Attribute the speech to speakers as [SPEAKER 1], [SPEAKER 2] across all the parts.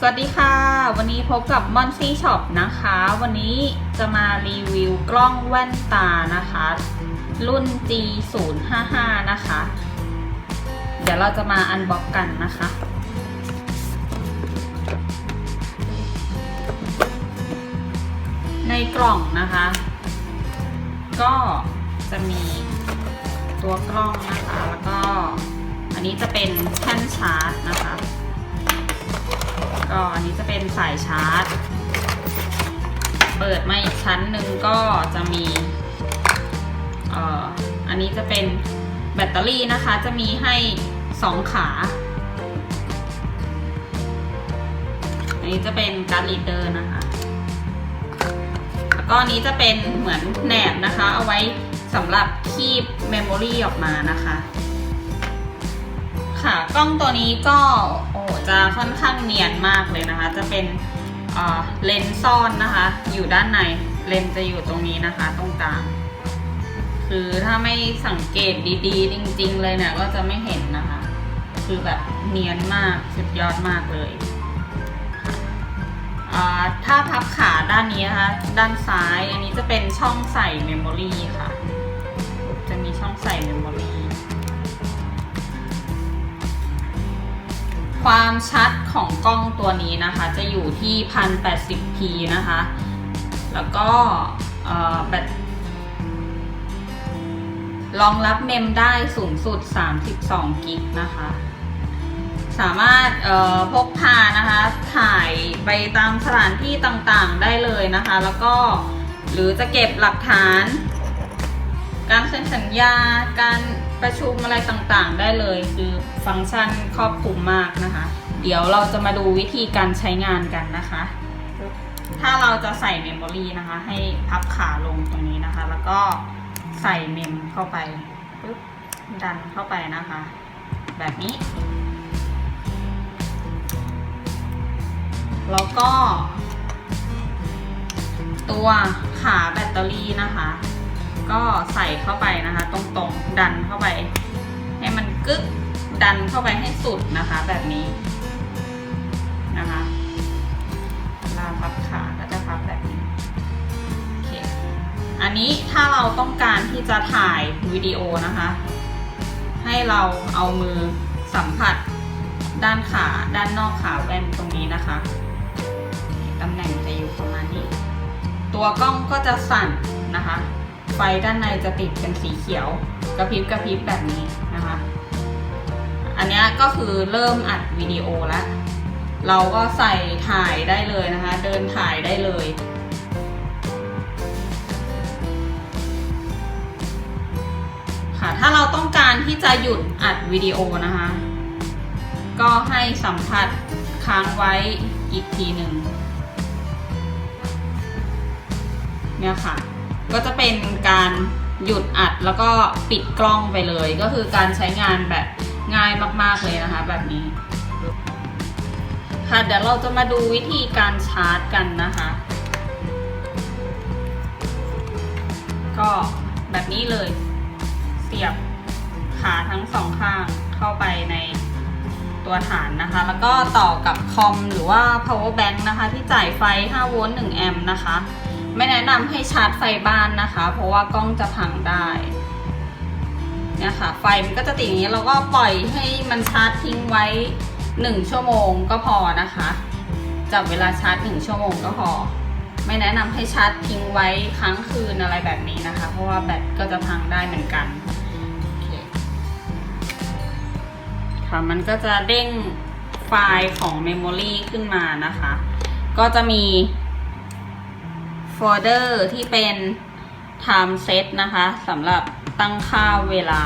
[SPEAKER 1] สวัสดีค่ะ วันนี้พบกับมอนซี่ช็อปนะคะ วันนี้จะมารีวิวกล้องแว่นตานะคะ รุ่น G055 นะคะ เดี๋ยวเราจะมาอันบ็อกกันนะคะ ในกล่องนะคะ ก็จะมีตัวกล้องนะคะ แล้วก็อันนี้จะเป็นแท่นชาร์จนะคะ ก็อันนี้จะเป็นสายชาร์จ เปิดมาอีกชั้นหนึ่งก็จะมีเอ่ออันนี้จะเป็นแบตเตอรี่นะคะ จะมีให้สองขา อันนี้จะเป็นการ์ดลีดเดอร์นะคะ แล้วก็อันนี้จะเป็นเหมือนแหนบนะคะ เอาไว้สำหรับคีบเมมโมรีออกมานะคะ ค่ะ กล้องตัวนี้ก็โอ้จะค่อนข้างเนียนมากเลยนะคะ จะเป็นเเลนส์ซ่อนนะคะ อยู่ด้านในเลนส์จะอยู่ตรงนี้นะคะ ตรงกลางคือถ้าไม่สังเกตดีๆ จริง ๆ เลยเนี่ยก็จะไม่เห็นนะคะ คือแบบเนียนมากสุดยอดมากเลยถ้าพับขาด้านนี้นะคะ ด้านซ้ายอันนี้จะเป็นช่องใส่เมมโมรีค่ะ จะมีช่องใส่เมมโมรี ความชัดของกล้องตัวนี้นะคะ จะอยู่ที่ 1080p นะคะ แล้วก็เอ่อแบตรองรับเมมได้สูงสุด 32 กิกนะคะ สามารถพกพานะคะ ถ่ายไปตามสถานที่ต่างๆได้เลยนะคะ แล้วก็หรือจะเก็บหลักฐาน การเซ็นสัญญา การประชุมอะไรต่างๆ ได้เลย คือฟังก์ชันครอบคลุมมากนะคะ เดี๋ยวเราจะมาดูวิธีการใช้งานกันนะคะ ถ้าเราจะใส่เมมโมรีนะคะ ให้พับขาลงตรงนี้นะคะ แล้วก็ใส่เมมเข้าไปปึ๊บดันเข้าไปนะคะ แบบนี้ แล้วก็ ตัวขาแบตเตอรี่นะคะ ก็ใส่เข้าไปนะคะ ตรงๆดันเข้าไป ให้มันกึกดันเข้าไปให้สุดนะคะ แบบนี้นะคะเวลาพับขาก็จะพับแบบนี้โอเคอันนี้ถ้าเราต้องการที่จะถ่ายวิดีโอนะคะ ให้เราเอามือสัมผัสด้านขาด้านนอกขาแว่นตรงนี้นะคะตำแหน่งจะอยู่ประมาณนี้ ตัวกล้องก็จะสั่นนะคะ ไฟด้านในจะติดเป็นสีเขียวกระพริบกระพริบแบบนี้นะคะ อันนี้ก็คือเริ่มอัดวิดีโอแล้ว เราก็ใส่ถ่ายได้เลยนะคะ เดินถ่ายได้เลยค่ะถ้าเราต้องการที่จะหยุดอัดวิดีโอนะคะ ก็ให้สัมผัสค้างไว้อีกทีหนึ่งเนี่ยค่ะ ก็จะเป็นการหยุดอัดแล้วก็ปิดกล้องไปเลย ก็คือการใช้งานแบบง่ายมากๆเลยนะคะ แบบนี้ค่ะเดี๋ยวเราจะมาดูวิธีการชาร์จกันนะคะ ก็แบบนี้เลย เสียบขาทั้งสองข้างเข้าไปในตัวฐานนะคะ แล้วก็ต่อกับคอมหรือว่า power bank นะคะ ที่จ่ายไฟ 5 โวลต์ 1 แอมป์นะคะ ไม่แนะนำให้ชาร์จไฟบ้านนะคะ เพราะว่ากล้องจะพังได้เนี่ยค่ะไฟมันก็จะติดอย่างนี้เราก็ปล่อยให้มันชาร์จทิ้งไว้ 1 ชั่วโมงก็พอนะคะจับเวลาชาร์จ 1 ชั่วโมงก็พอ ไม่แนะนำให้ชาร์จทิ้งไว้ค้างคืนอะไรแบบนี้นะคะ เพราะว่าแบตก็จะพังได้เหมือนกันค่ะมันก็จะเด้งไฟล์ของ Memory ขึ้นมานะคะ ก็จะมี โฟลเดอร์ที่เป็น time set นะคะสำหรับตั้งค่าเวลา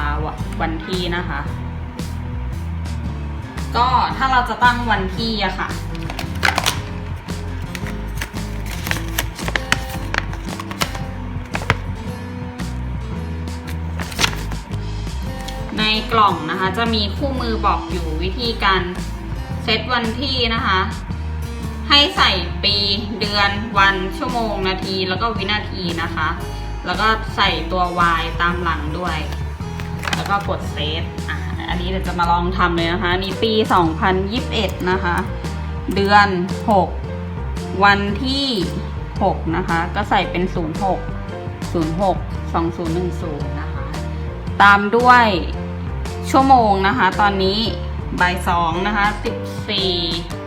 [SPEAKER 1] วันที่นะคะ ก็ถ้าเราจะตั้งวันที่อะค่ะ ในกล่องนะคะจะมีคู่มือบอกอยู่วิธีการเซตวันที่นะคะ ให้ใส่ปีเดือนวันชั่วโมงนาทีแล้วก็วินาทีนะคะ แล้วก็ใส่ตัว Y ตามหลังด้วย แล้วก็กดเซฟอะอันนี้เดี๋ยวจะมาลองทำเลยนะคะ นี่ปี 2021 นะคะ เดือน 6 วันที่ 6 นะคะ ก็ใส่เป็น 06 06 2010 นะคะ ตามด้วยชั่วโมงนะคะ ตอนนี้บ่ายสองนะคะ 14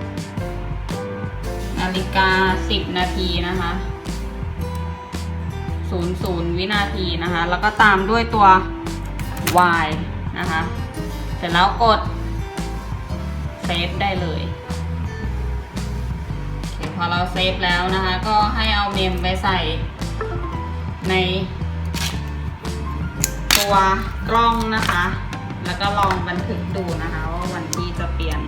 [SPEAKER 1] นาฬิกา 10 นาทีนะคะ00 วินาทีนะคะ แล้วก็ตามด้วยตัว y นะคะ เสร็จแล้วกดเซฟได้เลยพอเราเซฟแล้วนะคะ ก็ให้เอาเมมไปใส่ในตัวกล้องนะคะ แล้วก็ลองบันทึกดูนะคะ ว่าวันที่จะเปลี่ยน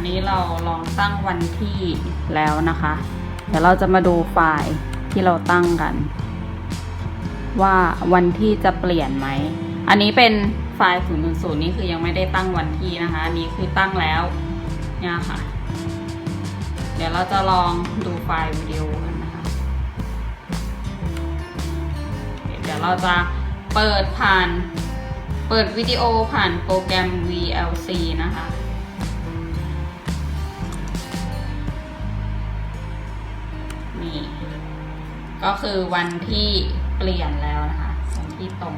[SPEAKER 1] อันนี้เราลองตั้งวันที่แล้วนะคะ เดี๋ยวเราจะมาดูไฟล์ที่เราตั้งกัน ว่าวันที่จะเปลี่ยนไหม อันนี้เป็นไฟล์000นี่คือยังไม่ได้ตั้งวันที่นะคะ อันนี้คือตั้งแล้วเนี่ยค่ะ เดี๋ยวเราจะลองดูไฟล์วิดีโอกันนะคะ เดี๋ยวเราจะเปิดผ่าน เปิดวิดีโอผ่านโปรแกรม VLC นะคะ นี่ก็คือวันที่เปลี่ยนแล้วนะคะวันที่ตรง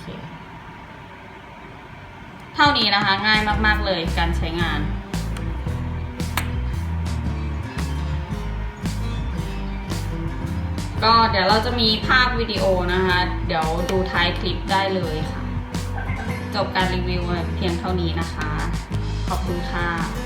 [SPEAKER 1] เคเท่านี้นะคะ ง่ายมาก ๆ เลยการใช้งาน ก็เดี๋ยวเราจะมีภาพวิดีโอนะคะ เดี๋ยวดูท้ายคลิปได้เลยค่ะ จบการรีวิวเพียงเท่านี้นะคะ ขอบคุณค่ะ